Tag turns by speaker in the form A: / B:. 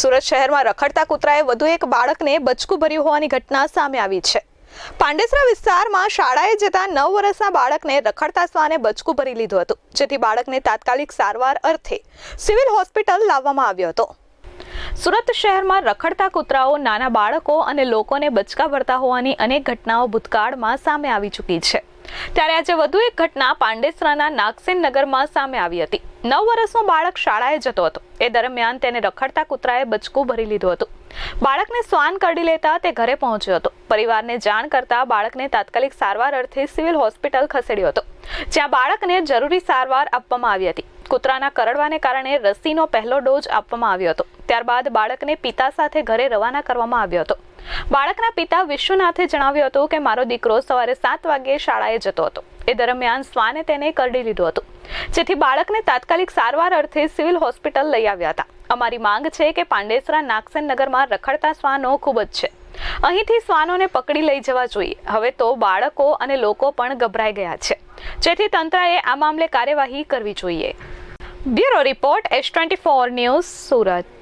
A: સુરત શહેરમાં રખડતા કૂતરાએ વધુ એક બાળકને બચકું ભર્યું હોવાની ઘટના સામે આવી છે. પાંડેસરા વિસ્તારમાં શાળાએ જતા નવ વર્ષના બાળકને રખડતા શ્વાને બચકું ભરી લીધું હતું, જેથી બાળકને તાત્કાલિક સારવાર અર્થે સિવિલ હોસ્પિટલ લાવવામાં આવ્યો હતો. સુરત શહેરમાં રખડતા કૂતરાઓ, નાના બાળકો અને લોકોને બચકા ભરતા હોવાની અનેક ઘટનાઓ ભૂતકાળમાં સામે આવી ચૂકી છે. ત્યારે આજે વધુ એક ઘટના પાંડેસરાના નાગસેન નગરમાં સામે આવી હતી. નવ વર્ષનો બાળક શાળાએ જતો હતો. એ દરમિયાન તેને રખડતા કૂતરાએ બચકું ભરી લીધું હતું. બાળકને શ્વાન કરડી લેતા તે ઘરે પહોંચ્યો હતો. પરિવારને જાણ કરતા બાળકને તાત્કાલિક સારવાર અર્થે સિવિલ હોસ્પિટલ ખસેડ્યો હતો. જ્યાં બાળકને જરૂરી સારવાર આપવામાં આવી હતી. કૂતરાના કરડવાને કારણે રસીનો પહેલો ડોઝ આપવામાં આવ્યો હતો. ત્યારબાદ બાળકને પિતા સાથે ઘરે રવાના કરવામાં આવ્યો હતો. બાળકના પિતા વિશ્વનાથે જણાવ્યું હતું કે, મારો દીકરો સવારે સાત વાગ્યે શાળાએ જતો હતો. એ દરમિયાન શ્વાને તેને કરડી લીધું હતું. જેથી બાળકને તાત્કાલિક સારવાર અર્થે સિવિલ હોસ્પિટલ લઈ આવ્યા હતા. અમારી માંગ છે કે પાંડેસરા નાગસેન નગરમાં રખડતા શ્વાનો ખૂબ જ છે. અહીંથી શ્વાનોને પકડી લઈ જવા જોઈએ. હવે તો બાળકો અને લોકો પણ ગભરાઈ ગયા છે. જેથી તંત્રએ આ મામલે કાર્યવાહી કરવી જોઈએ. Bureau report, S twenty four news, Surat.